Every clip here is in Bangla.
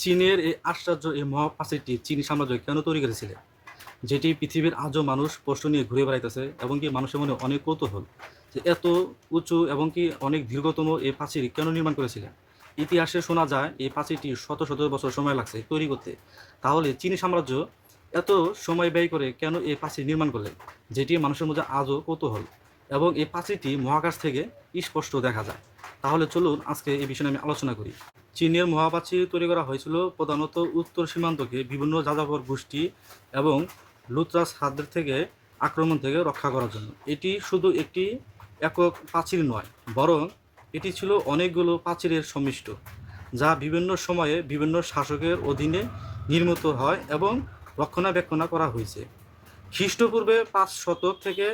চীনের এই আশ্চর্য এই মহাপ্রাচীরটি চীনী সাম্রাজ্য কেন তৈরি করেছিলেন যেটি পৃথিবীর আজও মানুষ প্রশ্ন নিয়ে ঘুরে বেড়াইতেছে এবং কি মানুষের মনে অনেক কৌতূহল যে এত উঁচু এবং কি অনেক দীর্ঘতম এই প্রাচীর কেন নির্মাণ করেছিলেন ইতিহাসে শোনা যায় এই প্রাচীরটি শত শত বছর সময় লাগছে তৈরি করতে। তাহলে চীনী সাম্রাজ্য এত সময় ব্যয় করে কেন এই প্রাচীর নির্মাণ করলেন যেটি মানুষের মধ্যে আজও কৌতূহল এবং এই প্রাচীরটি মহাকাশ থেকে স্পষ্ট দেখা যায়। তাহলে চলুন আজকে এই বিষয়ে আমি আলোচনা করি। চীনের মহাপ্রাচীর তৈরি করা হয়েছিল প্রধানত উত্তর সীমান্তকে বিভিন্ন যাযাবর গোষ্ঠী এবং লুতরাস হাতদের থেকে আক্রমণ থেকে রক্ষা করার জন্য। এটি শুধু একটি একক প্রাচীর নয়, বরং এটি ছিল অনেকগুলো প্রাচীরের সমিষ্ট, যা বিভিন্ন সময়ে বিভিন্ন শাসকের অধীনে নির্মিত হয় এবং রক্ষণাবেক্ষণ করা হয়েছে। খ্রিস্টপূর্বে পাঁচ শতক থেকে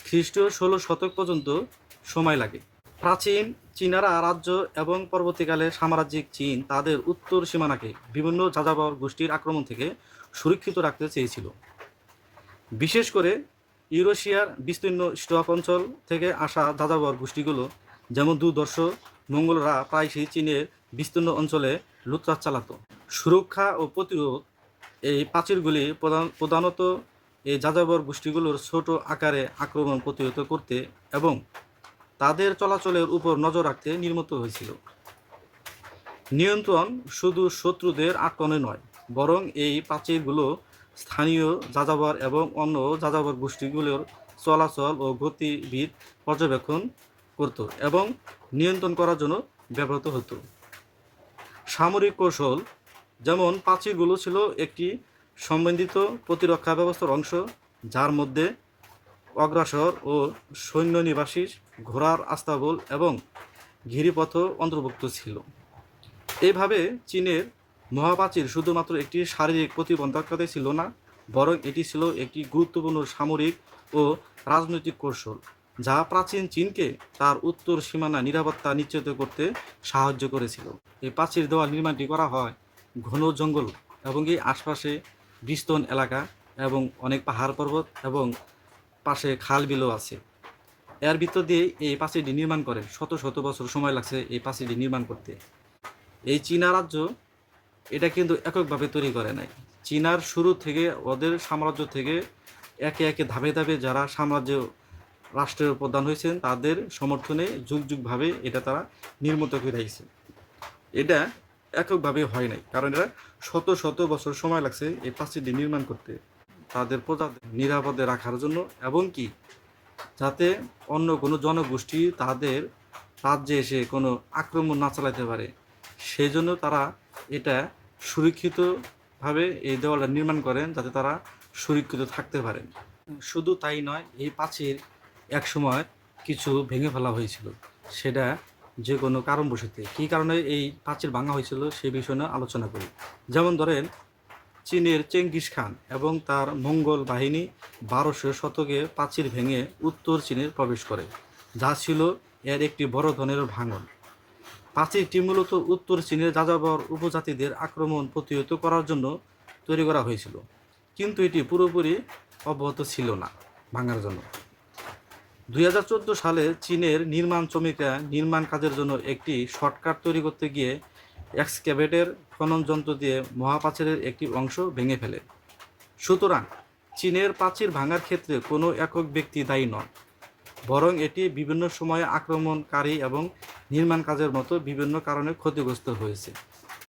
খ্রিস্ট ষোলো শতক পর্যন্ত সময় লাগে। প্রাচীন চীনারা রাজ্য এবং পরবর্তীকালে সাম্রাজ্যিক চীন তাদের উত্তর সীমানাকে বিভিন্ন যাযাবর গোষ্ঠীর আক্রমণ থেকে সুরক্ষিত রাখতে চেয়েছিল। বিশেষ করে ইউরোশিয়ার বিস্তীর্ণ স্টক অঞ্চল থেকে আসা যাযাবর গোষ্ঠীগুলো, যেমন দুর্দর্শ মঙ্গলরা প্রায়শই চীনের বিস্তীর্ণ অঞ্চলে লুটতরাজ চালাতো। সুরক্ষা ও প্রতিরোধ এই প্রাচীরগুলি প্রধান, প্রধানত এই যাযাবর গোষ্ঠীগুলোর ছোট আকারে আক্রমণ প্রতিহত করতে এবং তাদের চলাচলের উপর নজর রাখতে নির্মিত হয়েছিল। নিয়ন্ত্রণ শুধু শত্রুদের আক্রমণে নয়, বরং এই প্রাচীরগুলো স্থানীয় যাযাবর এবং অন্য যাযাবর গোষ্ঠীগুলোর চলাচল ও গতিবিদ পর্যবেক্ষণ করত এবং নিয়ন্ত্রণ করার জন্য ব্যবহৃত হতো। সামরিক কৌশল, যেমন প্রাচীরগুলো ছিল একটি সম্বন্ধিত প্রতিরক্ষা ব্যবস্থার অংশ, যার মধ্যে অগ্রসর ও সৈন্য নিবাসী ঘোড়ার আস্তাবল এবং ঘিরিপথ অন্তর্ভুক্ত ছিল। এইভাবে চীনের মহাপ্রাচীর শুধুমাত্র একটি শারীরিক প্রতিবন্ধকতাই ছিল না, বরং এটি ছিল একটি গুরুত্বপূর্ণ সামরিক ও রাজনৈতিক কৌশল, যা প্রাচীন চীনকে তার উত্তর সীমানা নিরাপত্তা নিশ্চিত করতে সাহায্য করেছিল। এই প্রাচীর দেওয়াল নির্মাণটি করা হয় ঘন জঙ্গল এবং এই আশপাশে বিস্তন এলাকা এবং অনেক পাহাড় পর্বত এবং পাশে খাল বিলও আছে। এর ভিতর দিয়ে এই প্রাচীরটি নির্মাণ করে শত শত বছর সময় লাগছে এই প্রাচীরটি নির্মাণ করতে। এই চীনা রাজ্য এটা কিন্তু এককভাবে তৈরি করে নাই। চীনার শুরু থেকে ওদের সাম্রাজ্য থেকে একে একে ধাপে ধাপে যারা সাম্রাজ্য রাষ্ট্রের প্রধান হয়েছেন, তাদের সমর্থনে যুগ যুগভাবে এটা তারা নির্মিত করে আইছে এটা এককভাবে হয় নাই, কারণ এটা শত শত বছর সময় লাগছে এই প্রাচীরটি নির্মাণ করতে। তাদের প্রজাদের নিরাপদে রাখার জন্য এবং কি? যাতে অন্য কোনো জনগোষ্ঠী তাদের রাজ্যে এসে কোনো আক্রমণ না চালাতে পারে। সেই জন্য তারা এটা সুরক্ষিতভাবে এই দেওয়ালটা নির্মাণ করেন যাতে তারা সুরক্ষিত থাকতে পারেন শুধু তাই নয়, এই প্রাচীর একসময় কিছু ভেঙে ফেলা হয়েছিল। সেটা যে কোনো কারণবশত। কী কারণে এই প্রাচীর ভাঙা হয়েছিল সে বিষয়ে নিয়ে আলোচনা করি। যেমন ধরেন চীনের চেঙ্গিস খান এবং তার মঙ্গল বাহিনী বারোশো শতকে প্রাচীর ভেঙে উত্তর চীনে প্রবেশ করে, যা ছিল এর একটি বড় ধরনের ভাঙন। প্রাচীরটি মূলত উত্তর চীনের যাযাবর উপজাতিদের আক্রমণ প্রতিহত করার জন্য তৈরি করা হয়েছিল, কিন্তু এটি পুরোপুরি অব্যাহত ছিল না ভাঙার জন্য। দুই হাজার চোদ্দ সালে চীনের নির্মাণ শ্রমিকরা নির্মাণ কাজের জন্য একটি শর্টকাট তৈরি করতে গিয়ে এক্সক্যাভেটের খনন যন্ত্র দিয়ে মহাপাচারের একটি অংশ ভেঙে ফেলে। সুতরাং চীনের প্রাচীর ভাঙার ক্ষেত্রে কোনো একক ব্যক্তি দায়ী নন, বরং এটি বিভিন্ন সময়ে আক্রমণকারী এবং নির্মাণ কাজের মতো বিভিন্ন কারণে ক্ষতিগ্রস্ত হয়েছে।